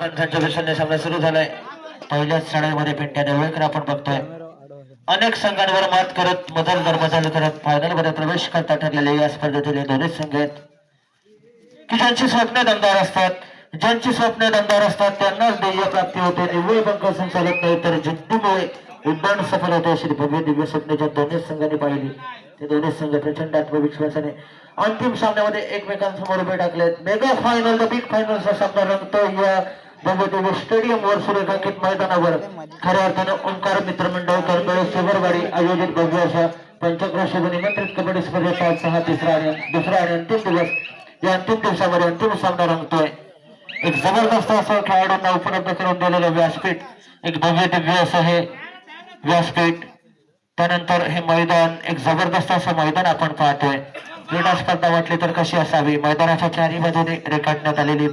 कणखंच्या विषयाने सामना सुरू झालाय. पहिल्याच शाळेमध्ये पिंट्या देवळकर आपण बघतोय. अनेक संघांवर मात करत मजल दर मदल करत फायनलमध्ये प्रवेश करता ठरलेले या स्पर्धेतील दोन्ही संघ आहेत. की ज्यांची स्वप्न दमदार असतात. ज्यांची स्वप्न दमदार असतात त्यांनाच ध्येय प्राप्ती होते. निव्वळ पंख संचालक नाही तर जिद्दीमुळे उड्डाण सफल होते अशी भव्य दिव्य स्वप्न ज्या दोन्ही संघांनी पाहिली. ते दोन्ही संघ प्रचंड आत्मविश्वासाने अंतिम सामन्यामध्ये एकमेकांसमोर उभे टाकलेत. मेगा फायनल द बिग फायनलचा सामना रंगतो या भव्य दिव्य स्टेडियम वर सुरेखांकित मैदानावर खऱ्या अर्थानं ओंकार मित्रमंडळ करबळे शिवरवाडी आयोजित भव्य अशा पंचक्रोशी निमंत्रित कबड्डी स्पर्धेचा सहा तिसरा आणि दुसरा आणि अंतिम दिवस. या अंतिम दिवसामध्ये अंतिम सामना रंगतोय. एक जबरदस्त असं खेळाडूंना उपलब्ध करून दिलेलं व्यासपीठ. एक भव्य दिव्य असं हे व्यासपीठ. त्यानंतर हे मैदान एक जबरदस्त असं मैदान आपण पाहतोय. क्रीडा स्पर्धा म्हटली तर कशी असावी? मैदानाच्या चारही बाजूने रेखाटण्यात आलेली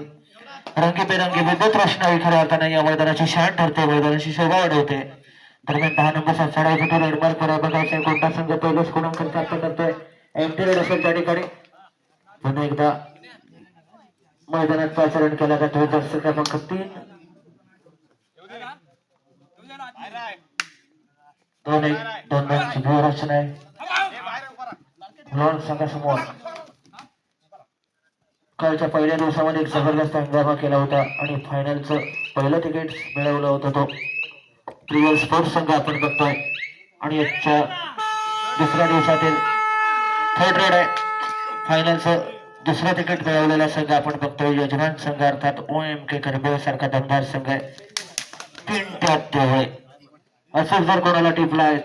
रंगीबेरंगी विद्युत रोषणाई खऱ्या अर्थाने या मैदानाची शान ठरते मैदानाची शोभा वाढवते. दरम्यान दहा नंबरचा चढाईसाठी रेडमार्क करा बघायचा कोणता संघ पहिलेच क्रमांक प्राप्त करतोय. एमटी रेड असेल त्या ठिकाणी. पुन्हा एकदा मैदानात पाचारण केला जातो. दर्शक क्रमांक तीन. दोन एक दोन दोनची व्यूहरचना आहे. लॉन संघासमोर. कालच्या पहिल्या दिवसामध्ये एक जबरदस्त हंगामा केला होता आणि फायनलचं पहिलं तिकीट मिळवलं होतं तो. प्रियल स्पोर्ट्स संघ आपण बघतोय. आणि याच्या दुसऱ्या दिवसातील थर्ड रेड आहे. फायनलचं दुसरं तिकीट मिळवलेला संघ आपण बघतोय. यजमान संघ अर्थात ओ एम के करबेळ सारखा दमदार संघ आहे. तीन त्यात तेवढे असं जर कोणाला टिपलाय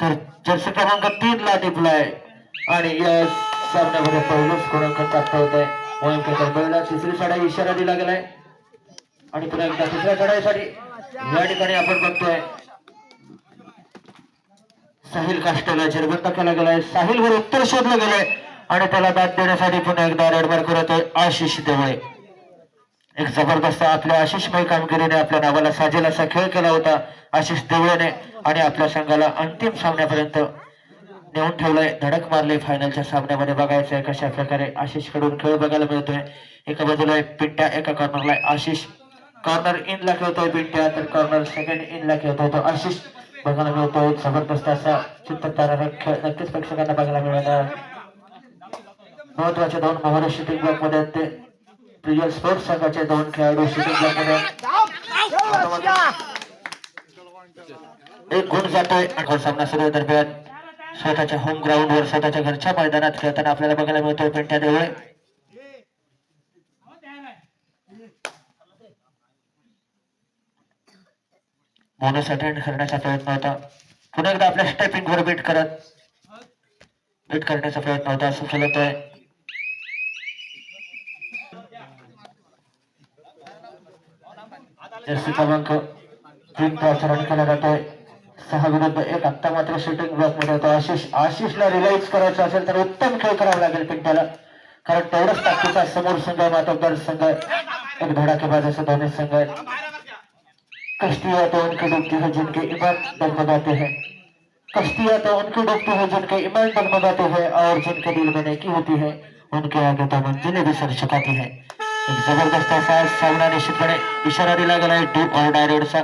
तर जर्सी क्रमांक तीन ला टिपलाय. आणि या सामन्यामध्ये पहिलंच क्रमांक प्राप्त होत. आहे मोहिम तिसरी चढाई इशारा दिला गेलाय. आणि पुन्हा एकदा तिसऱ्या चढाईसाठी या ठिकाणी आपण बघतोय. साहिल काष्टला चिरबंद केला गेलाय. साहिलवर उत्तर शोधलं गेलंय. आणि त्याला दाद देण्यासाठी पुन्हा एकदा रेडमार करत आहे आशिष देवळे. एक जबरदस्त आपल्या आशिषमय कामगिरीने आपल्या नावाला साजेल असा खेळ केला होता आशिष देवळेने. आणि आपल्या संघाला अंतिम सामन्यापर्यंत नेऊन ठेवलंय. धडक मारले फायनलच्या सामन्यामध्ये. बघायचं आहे कशा प्रकारे आशिषकडून खेळ बघायला मिळतोय. एका बाजूला पिंट्या एका कॉर्नरला आशिष. कॉर्नर इन ला खेळतोय पिंट्या तर कॉर्नर सेकंड इन ला खेळतोय तो आशिष. बघायला मिळतोय जबरदस्त असा चित्ततारा खेळ. नक्कीच प्रेक्षकांना बघायला मिळणार. महत्त्वाचे दोन मोहरे शूटिंग ब्लॉकमध्ये ते. प्रियल स्पोर्ट्स संघाचे दोन खेळाडू शूटिंग ब्लॉकमध्ये. एक गुण जातोय. सामना सुरू दरम्यान स्वतःच्या होम ग्राउंड वर स्वतःच्या घरच्या मैदानात खेळताना आपल्याला बघायला मिळतोय पेंट्या देवळे. बोनस अटेंड करण्याचा प्रयत्न होता. पुन्हा एकदा आपल्या स्टेपिंग वर बीट करत. बीट करण्याचा प्रयत्न होता. असं खेळत आहे जर्सी क्रमांक तीन प्रचारण केला जातोय. सहा विरुद्ध एक. आत्ता मात्र शूटिंग आशिष, आशिषला करायचं असेल तर उत्तम खेळ करावा लागेल पिंट्याला. कारण तेवढंच समोर संघ आहे मातब्दार संघ आहे. एक धडाकेबाज असं दोन्ही संघ आहेत कश्तियाँ तो उनकी डूबती है जिनके ईमान डगमगाते हैं. कश्तियाँ तो उनकी है जिनके हैं और जिनके दिल में नेकी होती है, उनके आगे तो मंजिलें भी सर झुकाती है. एक ज़बरदस्त असा सामना निश्चितपणे इशारा दिला गेलाय डू ऑर डाय रेडचा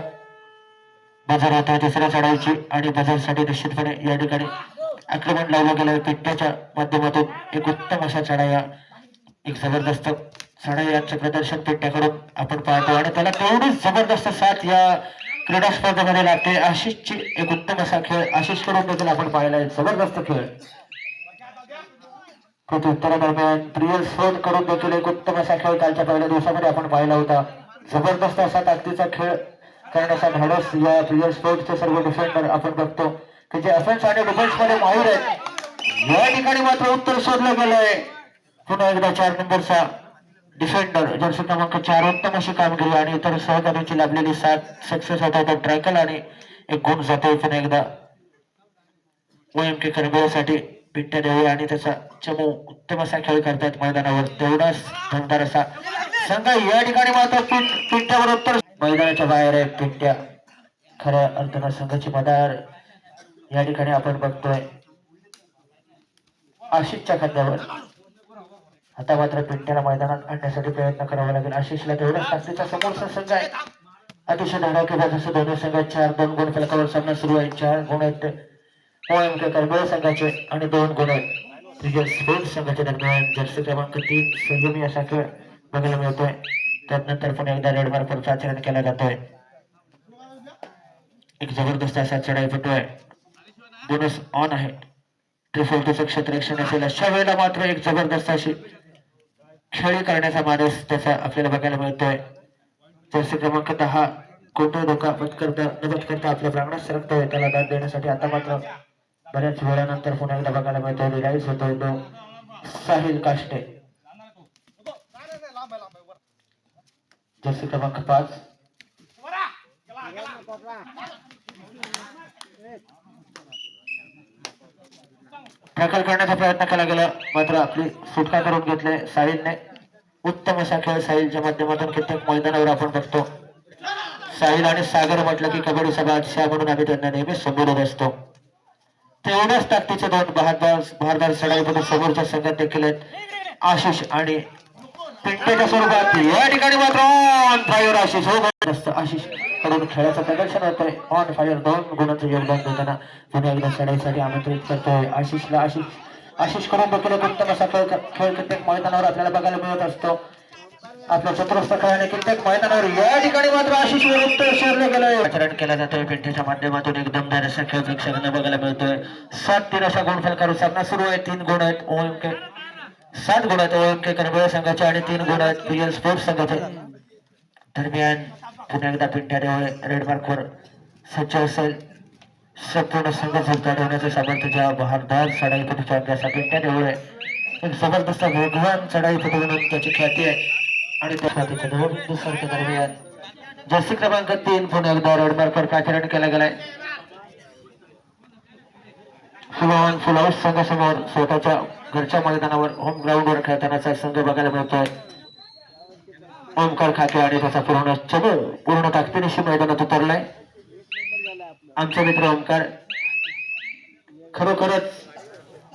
बजर होता तिसऱ्या चढाईची आणि बजरसाठी निश्चितपणे या ठिकाणी आक्रमण लावलं गेलं. पिट्ट्याच्या माध्यमातून एक उत्तम अशा चढाया एक जबरदस्त चढाई यांचं प्रदर्शन पिट्ट्याकडून आपण पाहतो. आणि त्याला तेवढीच जबरदस्त साथ या क्रीडा स्पर्धेमध्ये लागते. आशिषची एक उत्तम असा खेळ आशिषकडून देखील आपण पाहिला. आहे जबरदस्त खेळ. उत्तरादरम्यान प्रियल स्फोट करून देखील एक उत्तम असा खेळ कालच्या पहिल्या दिवसामध्ये आपण पाहिला होता. जबरदस्त असा ताकदीचा खेळ कारण असा धाडस या प्रियल स्पोर्टचे सर्व डिफेंडर आपण बघतो. की जे अफेन्स आणि डिफेन्समध्ये माहीर आहेत. या ठिकाणी मात्र उत्तर शोधलं गेलंय. पुन्हा एकदा चार नंबरचा डिफेंडर जर्सी क्रमांक चार उत्तम अशी कामगिरी आणि इतर सहकार्याची लाभलेली सात सक्सेस होत होता ट्रॅकल आणि एक गुण जाते पुन्हा एकदा. ओएमके के करबेसाठी पिंट्या देवळे आणि त्याचा चमू उत्तम असा खेळ करतायत मैदानावर. तेवढाच धनदार असा. संघ या ठिकाणी मात्र पिंट्यावर उत्तर मैदानाच्या बाहेर आहे पिंट्या खऱ्या अर्थानं संघाची मदार. या ठिकाणी आपण बघतोय. आशिषच्या खांद्यावर. आता मात्र पिंट्याला मैदानात आणण्यासाठी प्रयत्न करावा लागेल. आशिषला तेवढ्याच ताकदीचा समोरचा संघ आहे. अतिशय धडाकेबाज असं दोन्ही संघात चार दोन गुण फलकावर सामना सुरू आहे. चार गुण आहेत. ओएम के संघाचे आणि दोन गुण आहेत. क्रिकेट स्पोर्ट्स संघाच्या दरम्यान. जर्सी क्रमांक तीन संयमी असा खेळ बघायला मिळतोय. त्यानंतर पुन्हा एकदा रेड मार्कवरचा आचरण केला जातोय. एक जबरदस्त असा चढाई आहे. बोनस ऑन आहे त्रिफोल्टीचं क्षेत्ररक्षण असेल अशा वेळेला मात्र एक जबरदस्त अशी खेळी करण्याचा माणूस त्याचा आपल्याला बघायला मिळतोय. जर्सी क्रमांक दहा कोणताही धोका पत्करता न पत्करता आपल्या प्रांगणात सरकतोय त्याला दाद देण्यासाठी आता मात्र बऱ्याच वेळानंतर पुन्हा एकदा बघायला मिळतोय. रिलाईज होतोय तो साहिल काष्टे. जर्सी क्रमांक पाच टॅकल करण्याचा प्रयत्न केला गेला मात्र आपली सुटका करून घेतले साहिलने उत्तम असा खेळ साहिलच्या माध्यमातून कित्येक मैदानावर आपण बघतो साहिल आणि सागर म्हटलं की कबड्डीचा बादशाह म्हणून आम्ही त्यांना नेहमी संबोधत असतो तेवढ्याच ताकदीचे दोन बहादर बहारदार चढाईमध्ये समोरच्या संघात देखील आहेत आशिष आणि पिंटेच्या स्वरूपात या ठिकाणी मात्र ऑन फायर आशिष हो जास्त आशिषकडून खेळाचं प्रदर्शन होतंय. ऑन फायर दोन गुणांचं योगदान देताना पुन्हा एकदा चढाईसाठी आमंत्रित करतोय. आशिषला आशिष आशिषकडून देखील उत्तम असा खेळ खेळ कित्येक मैदानावर आपल्याला बघायला मिळत असतो. आपल्या चतुरस्थ खेळाने कित्येक मैदानावर या ठिकाणी मात्र आशिष विरुद्ध शिरलं गेलंय. आचरण केला जातोय. पिंटेच्या माध्यमातून एक दमदार असा खेळ प्रेक्षकांना बघायला मिळतोय. सात तीन असा गुण फलकारू सामना सुरू आहे. तीन गुण आहेत. ओम सात गुणात आहेत ओएम करबळ संघाचे आणि तीन गुण आहेत पीएल स्पोर्ट्स संघाचे. दरम्यान पुन्हा एकदा पिंट्या देवळे रेड मार्कवर सज्ज असेल. संपूर्ण संघ झुलता ठेवण्याचे सामर्थ्य ज्या बहारदार चढाईपटूच्या अभ्यासा पिंट्या देवळे एक जबरदस्त वेगवान चढाईपटू म्हणून त्याची ख्याती आहे. आणि त्या ख्यातीच्या दरम्यान जर्सी क्रमांक तीन पुन्हा एकदा रेड मार्कवर पाचारण केला गेलाय. फुलवान फुलाऊस संघासमोर स्वतःच्या घरच्या मैदानावर होम ग्राउंडवर खेळतानाचा संघ बघायला मिळतोय. ओमकार खाते आणि त्याचा पूर्ण चलो पूर्ण ताकदीनिशी मैदानात उतरलाय. आमचा मित्र ओमकार. खरोखरच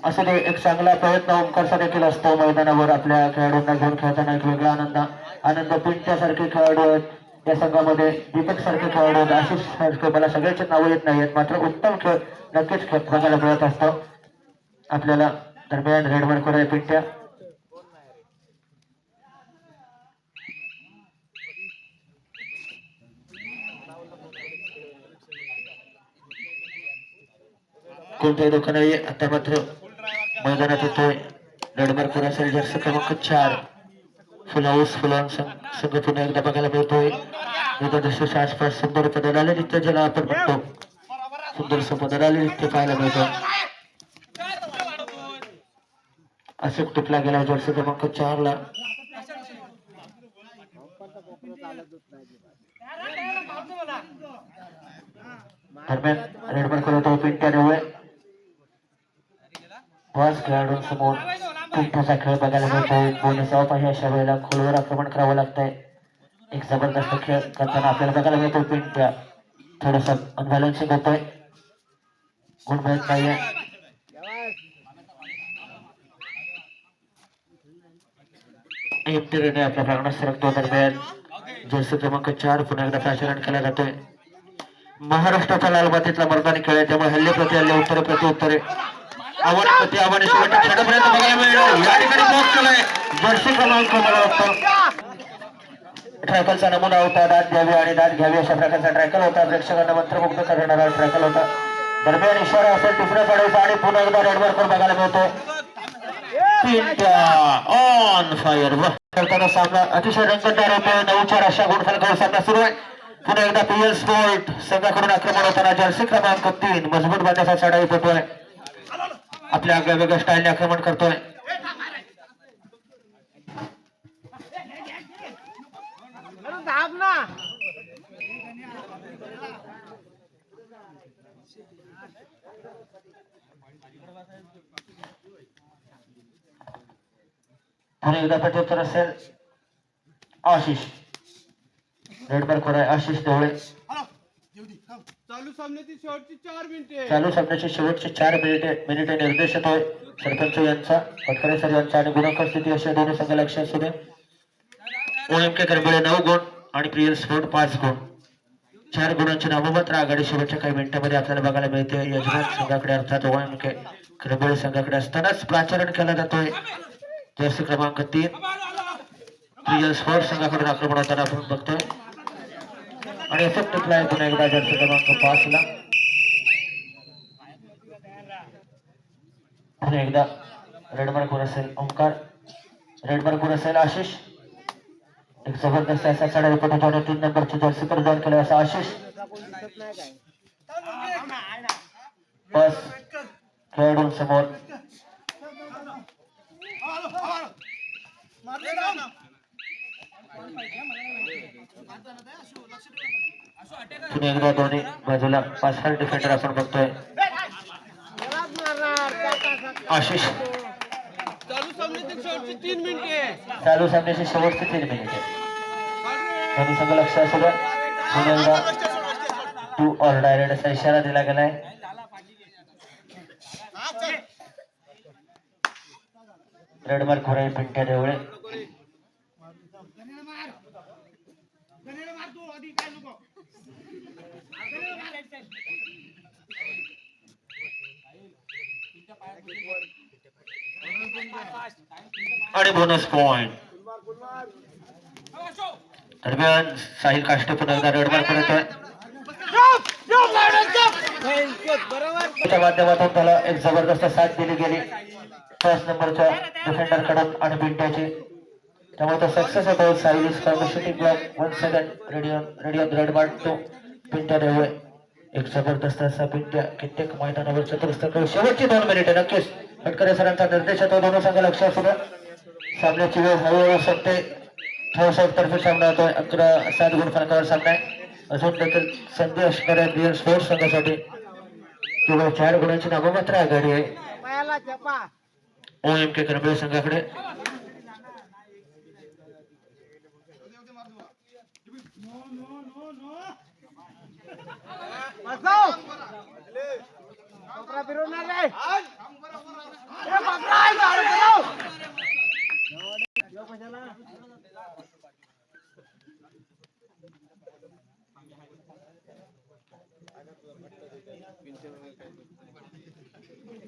असं ते एक चांगला प्रयत्न ओमकारचा देखील असतो मैदानावर आपल्या खेळाडूंना घेऊन खेळताना एक वेगळा आनंद आनंद पिंट्यासारखे खेळाडू आहेत. या संघामध्ये दीपक सारखे खेळाडू आहेत. आशिष सारखे मला सगळ्याचे नावं येत नाही आहेत मात्र उत्तम खेळ नक्कीच बघायला मिळत असतो. आपल्याला दरम्यान रेड मार्कवर पिंट्या. कोणत्याही धोका नाहीये आता मात्र मैदानात येतोय. रेडमार्कवर असेल जर्सी क्रमांक चार. फुलाऊस फुलां संघ पुन्हा एकदा बघायला मिळतोय. एकादशीच्या आसपास सुंदर पदाला नृत्य ज्याला आपण म्हणतो सुंदरसं पदराले नृत्य पाहायला मिळतं. अशोक टिपला गेला जर्सी क्रमांक चार ला दरम्यान रेडमार्कवर येतो पिंट्या देवळे पाच खेळाडूंसमोर पिंट्याचा खेळ बघायला मिळतोय. बोनस ऑफ आहे. अशा वेळेला खोलवर आक्रमण करावं लागतंय. एक जबरदस्त खेळ करताना आपल्याला बघायला मिळतो पिंट्या. थोडस अनबॅलन्सिंग होतोय. गुण मिळत नाहीये एमटीने आपल्या प्रांगणात सरकतो दरम्यान जर्सी क्रमांक चार पुन्हा एकदा प्राचरण केला जातोय. महाराष्ट्राचा लाल मातीतला मर्दानी खेळ आहे त्यामुळे हल्ले प्रति हल्ले उत्तरे प्रति उत्तरे. आव्हान प्रति आव्हाने शेवटच्या क्षणापर्यंत बघायला मिळेल. या ठिकाणी बॉक्स केलाय. जर्सी क्रमांक मला वाटतं ट्रॅकलचा नमुना होता. दाद घ्यावी आणि दाद घ्यावी अशा प्रकारचा ट्रॅकल होता. प्रेक्षकांना मंत्रमुग्ध करणारा ट्रॅकल होता. दरम्यान इशारा असेल तिसऱ्या चढाईचा आणि पुन्हा एकदा रेडमार्कवर बघायला मिळतो ऑन फायर करताना सामना अतिशय रंगतदार होतो नऊ चार अशा गुणफलकावर सामना सुरू आहे. पुन्हा एकदा पीएल स्पोर्ट संघाकडून आक्रमण होताना जर्सी क्रमांक तीन मजबूत बांधाचा चढाई पटतोय आपल्या आगळ्या वेगळ्या स्टाईलने आक्रमण करतोय. ना. पुन्हा एकदा प्रत्युत्तर असेल. आशिष. रेडमार्कवर आहे. आशिष ढवळे चालू सामन्याची शेवटची चार मिनिटे चालू सामन्याचे शेवटचे चार मिनिटे मिनिटे निर्देश होतोय सरपंच यांचा फटकरे सर यांचा आणि गुणाकार स्थिती अशा दोन्ही संघ लक्षात असू द्या ओएमके करबळे नऊ गुण आणि प्रियल स्पोर्ट पाच गुण. चार गुणांची नाममात्र आघाडी शेवटच्या काही मिनिटांमध्ये आपल्याला बघायला मिळते. यजमान संघाकडे अर्थात ओएमके करबळे संघाकडे असतानाच प्राचारण केला जातोय. जर्सी क्रमांक तीन प्रियल स्पोर्ट संघाकडून आक्रमण होताना आपण बघतोय जर्सी क्रमांक पाच ला। एकदा असेल ओंकार असेल आशिष। एक ज़बरदस्त असा होतो तीन नंबरची जर्सी पर जॉईन असा आशिष। बस खेळाडूंसमोर एकदा दोन्ही बाजूला पाच सात डिफेंडर आपण बघतोय आशिष. चालू सामन्याची शेवटची तीन मिनिटे चालू सामन्याची शेवटचे तीन मिनिटे दोन्ही संघ लक्ष असू द्या एकदा टू ऑर डायरेक्ट असा इशारा दिला गेलाय रेड मार्क होराई पिंट्या देवळे. आणि बोनस पॉइंट दरम्यान साहिल काष्टे पुनर्दा एकदा करत आहे माध्यमातून त्याला एक जबरदस्त साथ दिली गेली. फर्स्ट नंबरच्या डिफेंडरकडून आणि पिंट्याची त्यामुळे तो सक्सेस होतो. Sahil is shooting block one second radio रेडिओ रेडमार्ट टू पिंट्या देवळे एक जबरदस्त असा पिंट्या कित्येक मैदानावर चतुर्थ शेवटची दोन मिनिटे नक्कीच. फटकरे सरांचा निर्देश होतो दोन संघ लक्ष असू द्या. सामन्याची वेळ हळूहळू संपते. थोडासा तर्फे सामना होतोय. अकरा सात गुण फरकावर सामना आहे. अजून देखील संधी असणाऱ्या रिअल स्पोर्ट्स संघासाठी. केवळ चार गुणांची नाममात्र आघाडी आहे. पायाला चपा ओ एम के करंबळे संघाकडे. कोपरा फिरवणार?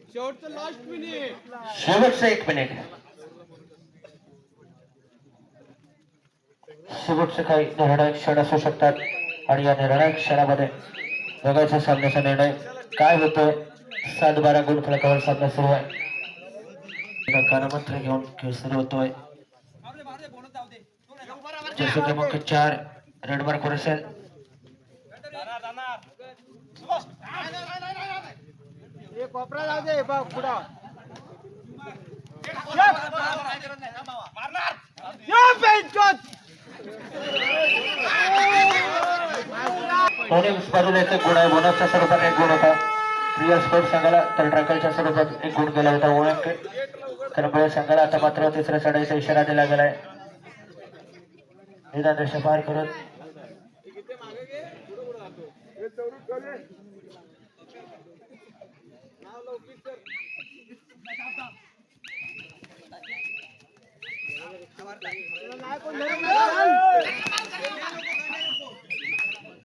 शेवटचं लास्ट मिनिट शेवटचं एक मिनिट शेवटचे काही निर्णायक क्षण असू शकतात. आणि या निर्णायक क्षणामध्ये बघायचा सामन्याचा निर्णय काय होतोय? सात बारा गुण फलकावर सामना सुरू आहे. कानामंत्र घेऊन खेळ सुरू होतोय जसं क्रमांक चार रेड मार्क वर असेल. हे बाजूला एक गुण आहे. बोनसच्या स्वरूपात एक गुण होता. रिअल स्पोर्ट संघाला तर ट्रकलच्या स्वरूपात एक गुण गेला होता ओळख करंबळे संघाला आता मात्र तिसऱ्या चढाईचा इशारा दिला गेलाय. निदान दृश्य पार करत